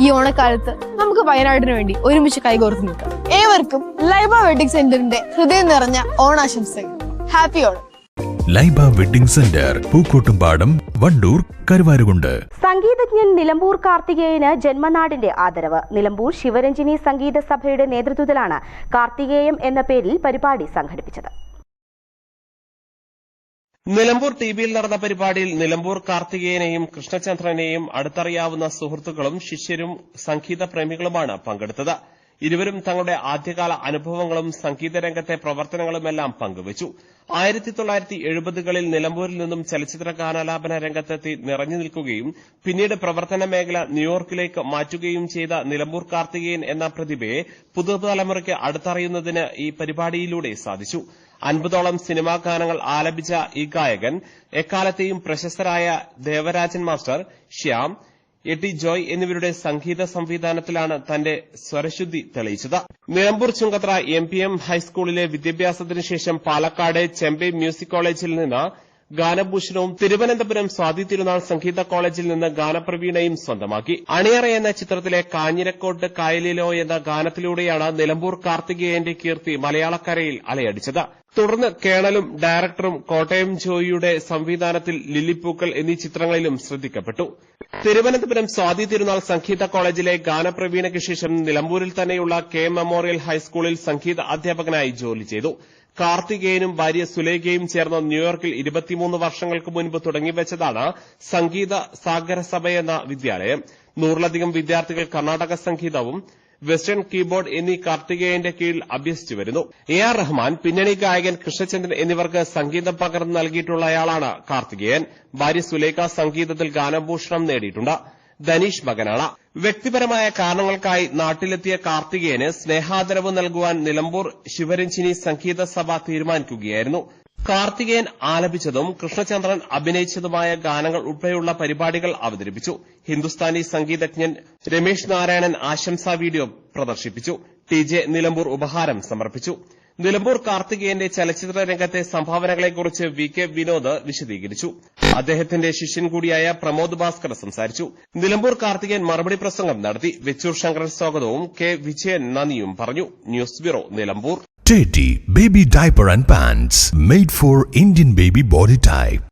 ഈ ഓണക്കാലത്ത് നമുക്ക് വയനാടിന് വേണ്ടി ഒരുമിച്ച് കൈകോർത്ത് നിൽക്കാം. ഏവർക്കും ലൈബ വെഡിങ് സെന്ററിന്റെ ഹൃദയം നിറഞ്ഞ ഓണാശംസകൾ. Happy Onam. Laiba wedding centre Pookkottumpadam Vandoor Karuvarakundu. സംഗീതജ്ഞൻ നിലമ്പൂർ കാർത്തികേയന് ജന്മനാടിന്റെ ആദരവ്. നിലമ്പൂർ ശിവരഞ്ജിനി സംഗീത സഭയുടെ നേതൃത്വത്തിലാണ് കാർത്തികേയം എന്ന പേരിൽ പരിപാടി സംഘടിപ്പിച്ചത്. നിലമ്പൂർ ടി വിയിൽ നടന്ന പരിപാടിയിൽ നിലമ്പൂർ കാർത്തികേയനെയും കൃഷ്ണചന്ദ്രനെയും അടുത്തറിയാവുന്ന സുഹൃത്തുക്കളും ശിഷ്യരും സംഗീത പ്രേമികളുമാണ് പങ്കെടുത്തത്. ഇരുവരും തങ്ങളുടെ ആദ്യകാല അനുഭവങ്ങളും സംഗീത രംഗത്തെ പ്രവർത്തനങ്ങളുമെല്ലാം പങ്കുവച്ചു. ആയിരത്തി തൊള്ളായിരത്തി എഴുപതുകളിൽ നിലമ്പൂരിൽ നിന്നും ചലച്ചിത്ര ഗാനാലാപന രംഗത്തെത്തി നിറഞ്ഞു നിൽക്കുകയും പിന്നീട് പ്രവർത്തന മേഖല ന്യൂയോർക്കിലേക്ക് മാറ്റുകയും ചെയ്ത നിലമ്പൂർ കാർത്തികേയൻ എന്ന പ്രതിഭയെ പുതുതലമുറയ്ക്ക് അടുത്തറിയുന്നതിന് ഈ പരിപാടിയിലൂടെ സാധിച്ചു. അൻപതോളം സിനിമാ ഗാനങ്ങൾ ആലപിച്ച ഈ ഗായകൻ എക്കാലത്തെയും പ്രശസ്തരായ ദേവരാജൻ മാസ്റ്റർ ശ്യാം എ ജോയ് എന്നിവരുടെ സംഗീത സംവിധാനത്തിലാണ് തന്റെ സ്വരശുദ്ധി തെളിയിച്ചത്. Nilambur Chungathara M P M ഹൈസ്കൂളിലെ വിദ്യാഭ്യാസത്തിനുശേഷം പാലക്കാട് ചെമ്പൈ മ്യൂസിക് കോളേജിൽ നിന്ന് ഗാനഭൂഷണവും തിരുവനന്തപുരം സ്വാതി തിരുനാൾ സംഗീത കോളേജിൽ നിന്ന് ഗാനപ്രവീണയും സ്വന്തമാക്കി. അണിയറ എന്ന ചിത്രത്തിലെ കാഞ്ഞിരക്കോട്ട് കായലിലോ എന്ന ഗാനത്തിലൂടെയാണ് നിലമ്പൂർ കാർത്തികേയന്റെ കീർത്തി മലയാളക്കരയിൽ അലയടിച്ചത്. തുടർന്ന് കേണലും ഡയറക്ടറും കോട്ടയം ജോയിയുടെ സംവിധാനത്തിൽ ലില്ലിപ്പൂക്കൾ എന്നീ ചിത്രങ്ങളിലും ശ്രദ്ധിക്കപ്പെട്ടു. തിരുവനന്തപുരം സ്വാതി തിരുനാൾ സംഗീത കോളേജിലെ ഗാനപ്രവീണയ്ക്ക് ശേഷം നിലമ്പൂരിൽ തന്നെയുള്ള കെ മെമ്മോറിയൽ ഹൈസ്കൂളിൽ സംഗീത അധ്യാപകനായി ജോലി ചെയ്തു. കാർത്തികേയനും ഭാര്യ സുലേഖയും ചേർന്ന് ന്യൂയോർക്കിൽ ഇരുപത്തിമൂന്ന് വർഷങ്ങൾക്ക് മുൻപ് തുടങ്ങിവച്ചതാണ് സംഗീത സാഗര സഭ എന്ന വിദ്യാലയം. നൂറിലധികം വിദ്യാർത്ഥികൾ കർണാടക സംഗീതവും വെസ്റ്റേൺ കീബോർഡ് എന്നീ കാർത്തികേയന്റെ കീഴിൽ അഭ്യസിച്ചു വരുന്നു. എ ആർ റഹ്മാൻ പിന്നണി ഗായകൻ കൃഷ്ണചന്ദ്രൻ എന്നിവർക്ക് സംഗീതം പകർന്നു നൽകിയിട്ടുള്ളയാളാണ് കാർത്തികേയൻ. ഭാര്യ സുലേഖ സംഗീതത്തിൽ ഗാനഭൂഷണം നേടിയിട്ടുണ്ട്. ധനീഷ് മകനാണ് വ്യക്തിപരമായ കാരണങ്ങൾക്കായി നാട്ടിലെത്തിയ കാർത്തികേയന് സ്നേഹാദരവ് നൽകുവാൻ നിലമ്പൂർ ശിവരഞ്ജിനി സംഗീത സഭ തീരുമാനിക്കുകയായിരുന്നു. കാർത്തികേയൻ ആലപിച്ചതും കൃഷ്ണചന്ദ്രൻ അഭിനയിച്ചതുമായ ഗാനങ്ങൾ ഉൾപ്പെടെയുള്ള പരിപാടികൾ അവതരിപ്പിച്ചു. ഹിന്ദുസ്ഥാനി സംഗീതജ്ഞൻ രമേശ് നാരായണൻ ആശംസാ വീഡിയോ പ്രദർശിപ്പിച്ചു. ടി ജെ നിലമ്പൂർ ഉപഹാരം സമർപ്പിച്ചു. നിലമ്പൂർ കാർത്തികേയന്റെ ചലച്ചിത്ര രംഗത്തെ സംഭാവനകളെക്കുറിച്ച് വി കെ വിനോദ് വിശദീകരിച്ചു. അദ്ദേഹത്തിന്റെ ശിഷ്യൻ കൂടിയായ പ്രമോദ് ഭാസ്കർ സംസാരിച്ചു. നിലമ്പൂർ കാർത്തികേയൻ മറുപടി പ്രസംഗം നടത്തി. വെച്ചൂർ ശങ്കരൻ സ്വാഗതവും കെ വിജയൻ നന്ദിയും പറഞ്ഞു. News bureau Nilambur. Teddy Baby Diaper and Pants made for Indian baby body type.